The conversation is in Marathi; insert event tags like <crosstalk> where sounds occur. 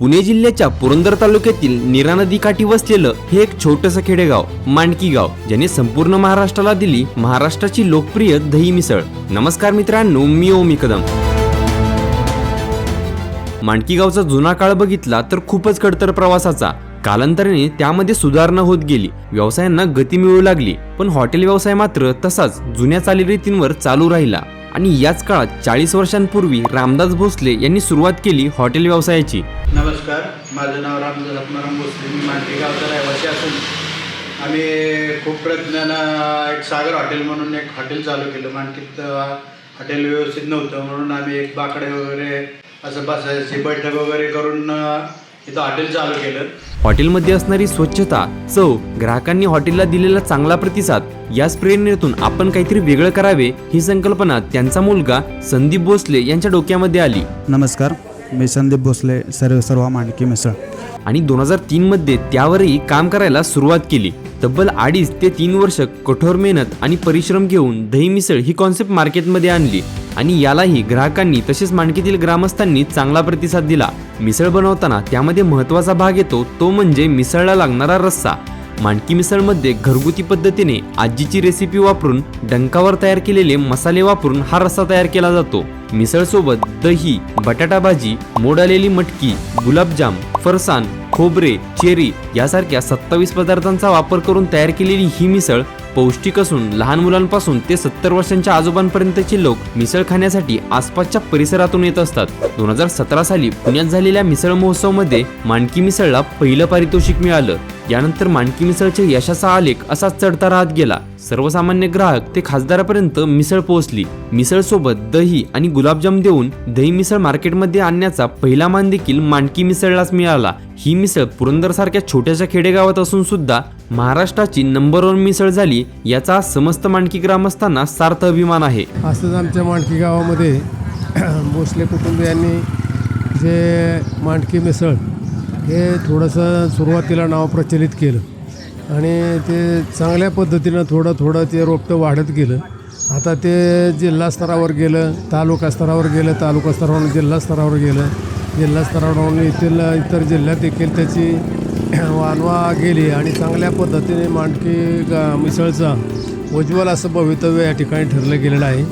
पुणे जिल्ह्याच्या पुरंदर तालुक्यातील नीरा नदीकाठी वसलेलं हे एक छोटंसं खेडेगाव मांडकी गाव ज्याने संपूर्ण महाराष्ट्राला दिली महाराष्ट्राची लोकप्रिय दही मिसळ. नमस्कार मित्रांनो मी ओमी कदम. मांडकी गावचा जुना काळ बघितला तर खूपच खडतर प्रवासाचा. कालांतराने त्यामध्ये सुधारणा होत गेली. व्यवसायांना गती मिळू लागली पण हॉटेल व्यवसाय मात्र तसाच जुन्या चालीरीतींवर चालू राहिला. आणि याच काळात चाळीस वर्षांपूर्वी रामदास भोसले यांनी सुरुवात केली हॉटेल व्यवसायाची. नमस्कार माझं नाव रामदास आत्माराम भोसले मी मांडवी गावचा रहिवासी असून आम्ही खूप प्रयत्नानं एक सागर हॉटेल म्हणून एक हॉटेल चालू केलं. मांडकीत हॉटेल व्यवस्थित नव्हतं म्हणून आम्ही एक बाकडे वगैरे असं बसायची बैठक वगैरे करून अं, इथं हॉटेल चालू केलं. हॉटेलमध्ये असणारी स्वच्छता चव ग्राहकांनी हॉटेलला दिलेला चांगला प्रतिसाद याच प्रेरणेतून आपण काहीतरी वेगळं करावे ही संकल्पना त्यांचा मुलगा संदीप भोसले यांच्या डोक्यामध्ये आली. नमस्कार मी संदीप भोसले सर्व सर्व मांडकी मिसळ. आणि दोन हजार तीन मध्ये त्यावरही काम करायला सुरुवात केली. तब्बल अडीच ते तीन वर्ष कठोर मेहनत आणि परिश्रम घेऊन दही मिसळ ही कॉन्सेप्ट मार्केटमध्ये आणली. आणि यालाही ग्राहकांनी तसेच माणकीतील ग्रामस्थांनी चांगला प्रतिसाद दिला. मिसळ बनवताना त्यामध्ये महत्त्वाचा भाग येतो तो म्हणजे मिसळला लागणारा रस्सा. मांडकी मिसळमध्ये घरगुती पद्धतीने आजीची रेसिपी वापरून डंकावर तयार केलेले मसाले वापरून हा रस्सा तयार केला जातो. मिसळसोबत दही बटाटा भाजी मोड आलेली मटकी गुलाबजाम फरसाण खोबरे चेरी यासारख्या सत्तावीस पदार्थांचा वापर करून तयार केलेली ही मिसळ पौष्टिक असून लहान मुलांपासून ते सत्तर वर्षांच्या आजोबांपर्यंतचे लोक मिसळ खाण्यासाठी आसपासच्या परिसरातून येत असतात. दोन हजार सतरा साली पुण्यात झालेल्या मिसळ महोत्सवमध्ये मानकी मिसळला पहिलं पारितोषिक मिळालं. यानंतर माणकी मिसळच्या यशाचा आलेख असाच चढता राहत गेला. सर्वसामान्य ग्राहक ते खासदारापर्यंत मिसळ पोहोचली. मिसळ सोबत दही आणि गुलाबजाम देऊन दही मिसळ मार्केटमध्ये आणण्याचा पहिला मान देखील माणकी मिसळलाच मिळाला. ही मिसळ पुरंदर सारख्या छोट्याशा खेडेगावात असून सुद्धा महाराष्ट्राची नंबर वन मिसळ झाली याचा समस्त मांडकी ग्रामस्थांना सार्थ अभिमान आहे. असंच आमच्या माणकी गावामध्ये भोसले कुटुंबियांनी जे मांडकी मिसळ हे थोडंसं सुरुवातीला नाव प्रचलित केलं. आणि ते चांगल्या पद्धतीनं थोडं थोडं ते रोपटं वाढत गेलं. आता ते जिल्हा स्तरावर गेलं तालुका स्तरावर गेलं तालुका स्तरावरून जिल्हा स्तरावर गेलं. जिल्हा स्तरावरून येथील इतर जिल्ह्यात देखील त्याची <clears throat> वानवा गेली आणि चांगल्या पद्धतीने मांडकी गा मिसळचा उज्ज्वल असं भवितव्य या ठिकाणी ठरलं गेलेलं आहे.